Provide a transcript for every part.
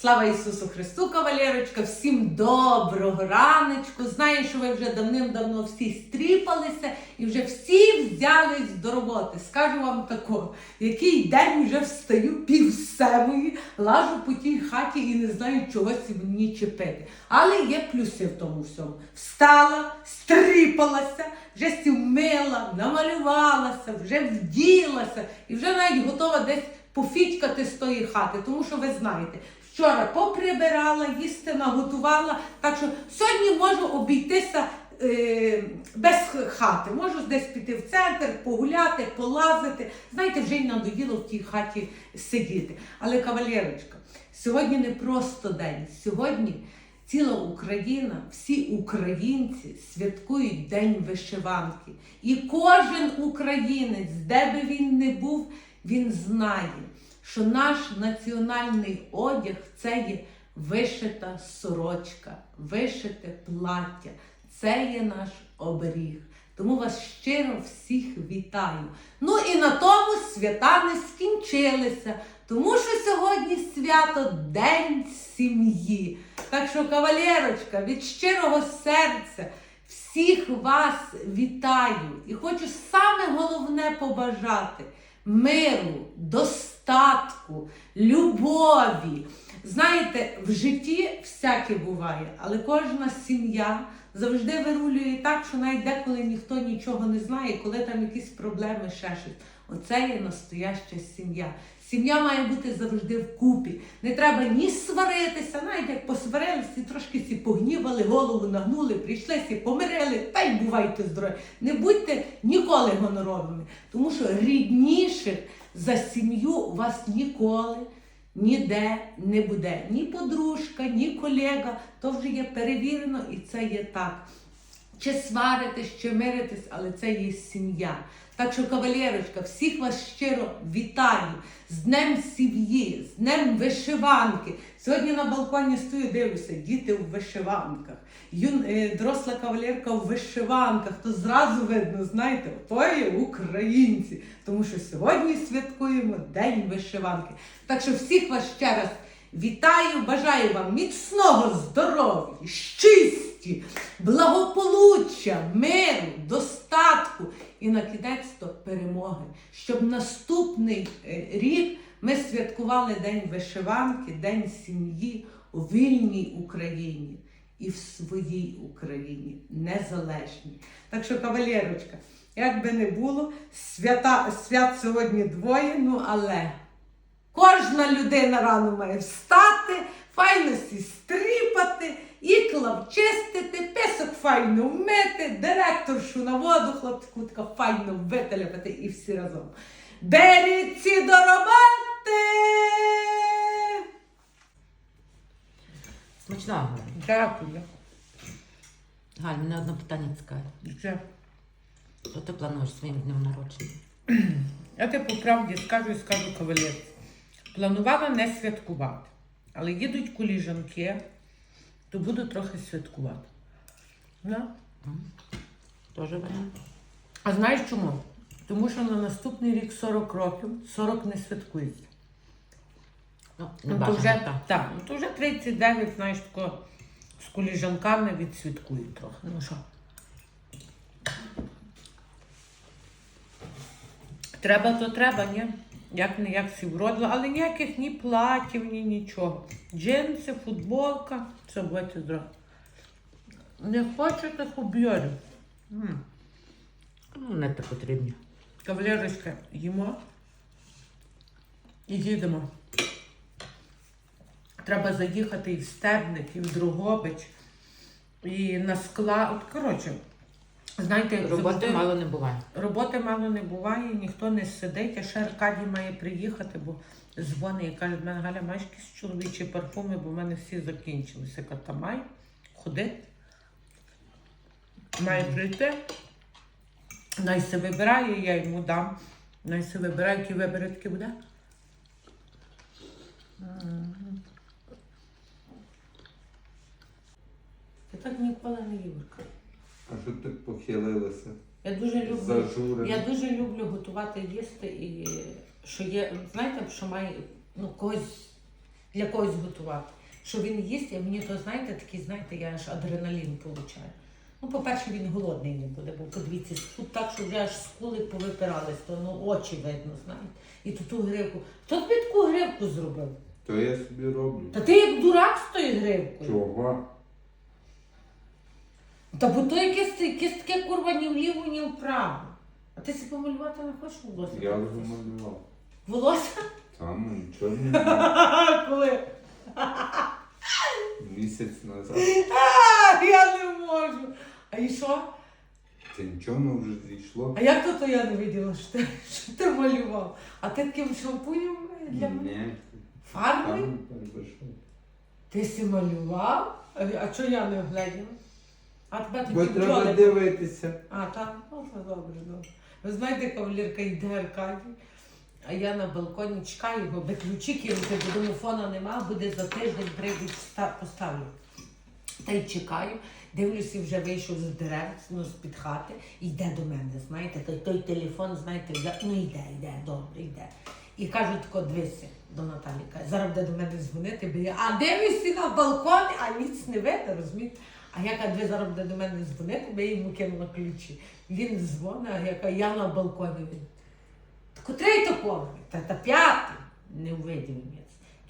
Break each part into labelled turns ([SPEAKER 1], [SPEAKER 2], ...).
[SPEAKER 1] Слава Ісусу Христу, кавалерочка! Всім доброго раночку! Знаю, що ви вже давним-давно всі стріпалися і вже всі взялись до роботи. Скажу вам тако, який день вже встаю пів семої, лажу по тій хаті і не знаю чогось мені чепити. Але є плюси в тому всьому. Встала, стріпалася, вже сівмила, намалювалася, вже вділася і вже навіть готова десь пофітькати з тої хати, тому що ви знаєте, вчора поприбирала, їсти наготувала, так що сьогодні можу обійтися е, без хати. Можу десь піти в центр, погуляти, полазити. Знаєте, вже й надоїло в тій хаті сидіти. Але кавалерочка, сьогодні не просто день. Сьогодні ціла Україна, всі українці святкують День вишиванки. І кожен українець, де би він не був, він знає, що наш національний одяг це є вишита сорочка, вишите плаття. Це є наш оберіг. Тому вас щиро всіх вітаю. Ну і на тому свята не скінчилися, тому що сьогодні свято День сім'ї. Так що, кавалерочка, від щирого серця всіх вас вітаю і хочу саме головне побажати миру, достатку, любові. Знаєте, в житті всяке буває, але кожна сім'я завжди вирулює так, що навіть деколи ніхто нічого не знає, коли там якісь проблеми, ще щось. Оце є настояща сім'я. Сім'я має бути завжди вкупі. Не треба ні сваритися, навіть як посварилися, трошки сі погнівали, голову нагнули, прийшли, сі помирили, та й бувайте здорові. Не будьте ніколи гоноровими, тому що рідніших за сім'ю вас ніколи ніде не буде. Ні подружка, ні колега. То вже є перевірено і це є так. Чи сваритись, чи миритись, але це є сім'я. Так що, кавалерочка, всіх вас щиро вітаю з Днем сім'ї, з Днем вишиванки. Сьогодні на балконі стою, дивлюся, діти в вишиванках, юн, е, доросла кавалерка в вишиванках, то зразу видно, знаєте, то українці. Тому що сьогодні святкуємо День вишиванки. Так що всіх вас ще раз вітаю, бажаю вам міцного здоров'я, щисті, благополуччя, миру, достатку і на кінець то перемоги. Щоб наступний е, рік ми святкували День вишиванки, День сім'ї у вільній Україні і в своїй Україні незалежній. Так що, кавалерочка, як би не було, свята, свят сьогодні двоє, ну але. Кожна людина рано має встати, файно сі стріпати, ікла вчистити, песок файно вмити, директоршу на воду, хлопчику така файно вителяпати і всі разом. Беріться до роботи!
[SPEAKER 2] Смачного. Галя.
[SPEAKER 1] Дякую.
[SPEAKER 2] Галь, мене одне питання цікаве.
[SPEAKER 1] Вже.
[SPEAKER 2] Що ти плануєш своїм днем народження?
[SPEAKER 1] Я тебе по правді скажу і скажу кавалерці. Планувала не святкувати, але їдуть коліжанки, то буду трохи святкувати. Да?
[SPEAKER 2] Тоже варіант?
[SPEAKER 1] А знаєш чому? Тому що на наступний рік 40 років, 40 не святкується.
[SPEAKER 2] Ну,
[SPEAKER 1] Ну, то
[SPEAKER 2] бажано,
[SPEAKER 1] вже,
[SPEAKER 2] так.
[SPEAKER 1] так, ну, то вже 39, знаєш, тако з коліжанками відсвяткують трохи. Ну що? Треба, то треба, ні? Як не як всі вродила, але ніяких ні платів, ні нічого. Джинси, футболка, все, будьте здорові. Не хочете хуб'йорів. М.
[SPEAKER 2] Ну, не так потрібні.
[SPEAKER 1] Кавалерочка, їмо і їдемо. Треба заїхати і в Стебник, і в Другобич, і на склад. От, коротше, знаєте,
[SPEAKER 2] Роботи
[SPEAKER 1] завжди-
[SPEAKER 2] мало не буває.
[SPEAKER 1] роботи мало не буває, ніхто не сидить, а ще Аркадій має приїхати, бо дзвонить і каже, в мене Галя, маєш якісь чоловічі парфуми, бо в мене всі закінчилися. Я кажу, та май, ходи. Має прийти. Най се вибирає, я йому дам. Най се вибирає, які вибере, такі буде. Я так ніколи не їв. Аркадій.
[SPEAKER 3] А що ти похилилася?
[SPEAKER 1] Я дуже люблю.
[SPEAKER 3] Зажурена.
[SPEAKER 1] Я дуже люблю готувати їсти і що є, знаєте, що має ну, когось для когось готувати. Що він їсть, і мені то, знаєте, такий, знаєте, я аж адреналін получаю. Ну, по-перше, він голодний не буде, бо подивіться, тут так, що вже аж скули повипирались, то ну, очі видно, знаєте. І ту ту гривку. Хто тобі таку гривку зробив?
[SPEAKER 3] То я собі роблю.
[SPEAKER 1] Та ти як дурак з тою гривкою.
[SPEAKER 3] Чого?
[SPEAKER 1] Та бо то якесь, якесь таке курва ні вліво, ні вправо. А ти себе помалювати не хочеш волосся?
[SPEAKER 3] Я вже малював.
[SPEAKER 1] Волосся?
[SPEAKER 3] Там нічого не було.
[SPEAKER 1] Коли?
[SPEAKER 3] місяць назад.
[SPEAKER 1] А, я не можу. А і що?
[SPEAKER 3] Це нічого воно вже зійшло.
[SPEAKER 1] А як то, то я не виділа, що ти, що ти малював? А ти таким шампунем для мене?
[SPEAKER 3] Ні.
[SPEAKER 1] Фарбою?
[SPEAKER 3] Там.
[SPEAKER 1] Ти си малював? А, а чого я не огляділа? А тебе
[SPEAKER 3] Бо
[SPEAKER 1] тоді
[SPEAKER 3] треба
[SPEAKER 1] бджоли.
[SPEAKER 3] дивитися.
[SPEAKER 1] А, так? Ну, то добре, добре. Ви знаєте, кавалерка йде Аркадій, а я на балконі чекаю його, би ключі кинути, бо домофона нема, буде за тиждень прийдуть, ста- поставлю. Та й чекаю, дивлюся, вже вийшов з дерев, ну, з-під хати, йде до мене, знаєте, той, той телефон, знаєте, я- ну йде, йде, добре, йде. І кажуть, тако, дивися до Наталі, каже, зараз буде до мене дзвонити, бо я, а дивишся на балкон, а ніц не видно, розумієте? А я кажу, ви зараз до мене дзвонити, бо я йому кинула ключі. Він дзвонить, а я кажу, я на балконі. Він, «Та котрий то поверх? Та, та п'ятий. Не увидів мені.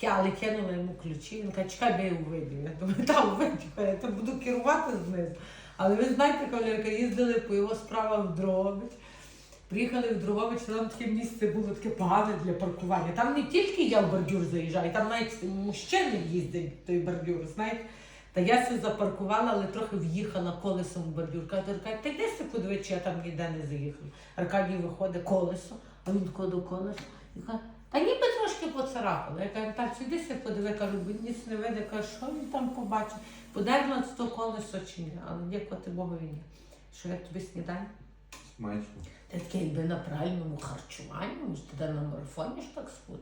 [SPEAKER 1] Але кинула йому ключі, він каже, чекай, бо я увидів. Я думаю, там увидів, я то буду керувати знизу. Але ви знаєте, кавалерка, їздили по його справах в Дрогобич. Приїхали в Дрогобич, там таке місце було таке погане для паркування. Там не тільки я в бордюр заїжджаю, там навіть мужчини їздять той бордюр, знаєте. Та я се запаркувала, але трохи в'їхала колесом в бордюр. Каже, Аркадій, ти йди се подиви, чи я там ніде не заїхала. Аркадій виходить колесо, а він до колеса і каже, та ніби трошки поцарапала. Я кажу, так, сиди се подиви, кажу, бо ніц не видно, кажу, що він там побачив. Подернуло то колесо чи ні, але дякувати Богові ні. Що я тобі снідаю?
[SPEAKER 3] Смачно.
[SPEAKER 1] Ти таке якби на правильному харчуванні, може ти на марафоні ж так схуд.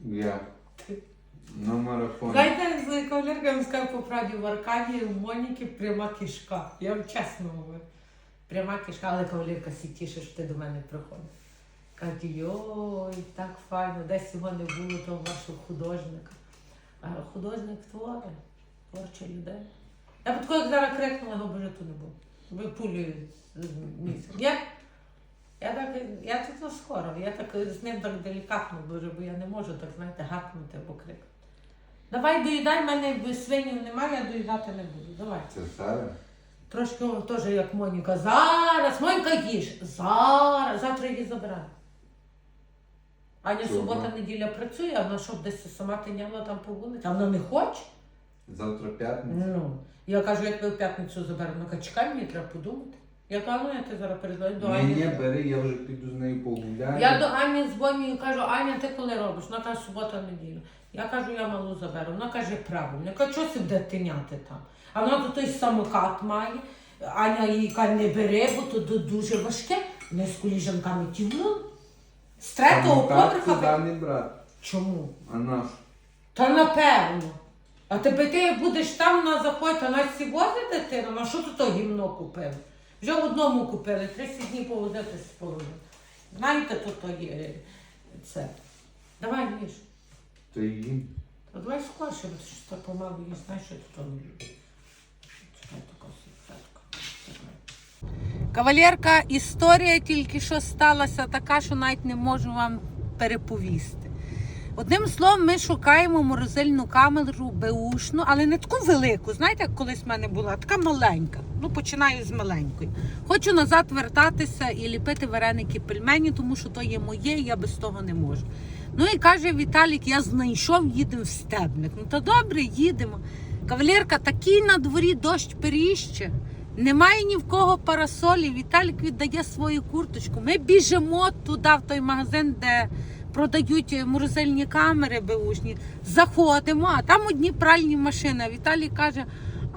[SPEAKER 3] Я.
[SPEAKER 1] Ти.
[SPEAKER 3] На марафоні.
[SPEAKER 1] Знаєте, з кавалерка я вам скажу по правді, в Аркадії, у Моніки пряма кишка. Я вам чесно говорю. Пряма кишка, але кавалерка сі тіше, що ти до мене приходиш. Каже, йой, так файно, десь його не було того вашого художника. А художник творить, творча людей. Я б такого, зараз крикнула, його б вже тут не було. Ви пулею з місця. Я, я так, я тут скоро, я так з ним так делікатно дуже, бо я не можу так, знаєте, гакнути або крикнути. Давай доїдай, в мене свинів немає, я доїдати не буду. Давай.
[SPEAKER 3] Це Сара?
[SPEAKER 1] Трошки о, теж як Моніка. Зараз, Монька їж. Зараз, завтра її забираю. Аня
[SPEAKER 3] Чого?
[SPEAKER 1] субота, неділя працює, а вона щоб десь сама тиняла там по вулиці. А вона не хоче.
[SPEAKER 3] Завтра п'ятниця?
[SPEAKER 1] Ну. Я кажу, як ви в п'ятницю заберемо. Вона каже, чекай, мені треба подумати. Я кажу, ну я ти зараз перезвоню до
[SPEAKER 3] Ні,
[SPEAKER 1] Ані.
[SPEAKER 3] ні, бери, я вже піду з нею погуляю.
[SPEAKER 1] Я до Ані дзвоню і кажу, Аня, ти коли робиш? Вона каже, субота, неділя. Я кажу, я малу заберу. Вона каже, правильно. Я кажу, що це буде тиняти там? А вона тут той самокат має. Аня їй каже, не бери, бо то дуже важке. Не з коліжанками тягнула. З
[SPEAKER 3] Самокат
[SPEAKER 1] поверха.
[SPEAKER 3] не брати.
[SPEAKER 1] Чому?
[SPEAKER 3] А наш?
[SPEAKER 1] Та напевно. А тебе ти будеш там на заходь, а нас всі возить дитину, на що тут то гімно купили? Вже в одному купили, 30 днів повозити з половиною. Знаєте, тут то є е, це. Давай їж.
[SPEAKER 3] То їм.
[SPEAKER 1] Та давай ти щось так помалу їж, знаєш, що тут не люблю. Чекай, така салфетка. Кавалерка, історія тільки що сталася така, що навіть не можу вам переповісти. Одним словом, ми шукаємо морозильну камеру беушну, але не таку велику. Знаєте, як колись в мене була, така маленька. Ну, починаю з маленької. Хочу назад вертатися і ліпити вареники пельмені, тому що то є моє, і я без того не можу. Ну і каже Віталік, я знайшов, їдемо в стебник. Ну то добре, їдемо. Кавалерка, такий на дворі дощ періще. Немає ні в кого парасолі. Віталік віддає свою курточку. Ми біжимо туди, в той магазин, де продають морозильні камери беушні. Заходимо, а там одні пральні машини. Віталій каже: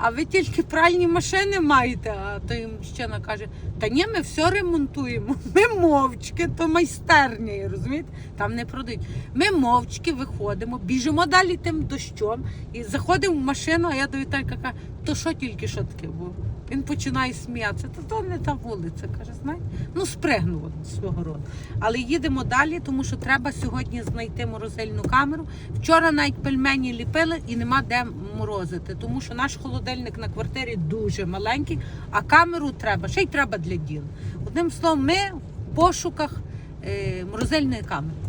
[SPEAKER 1] а ви тільки пральні машини маєте? А то їм мужчина каже: Та ні, ми все ремонтуємо. Ми мовчки, то майстерня, розумієте? Там не продають. Ми мовчки виходимо, біжимо далі тим дощом і заходимо в машину, а я до Віталька кажу, то що тільки що таке було? Він починає сміятися. Та то не та вулиця, каже, знаєш. Ну, спригнув от свого роду. Але їдемо далі, тому що треба сьогодні знайти морозильну камеру. Вчора навіть пельмені ліпили і нема де морозити, тому що наш холодильник на квартирі дуже маленький, а камеру треба, ще й треба для діла. Одним словом, ми в пошуках е, морозильної камери.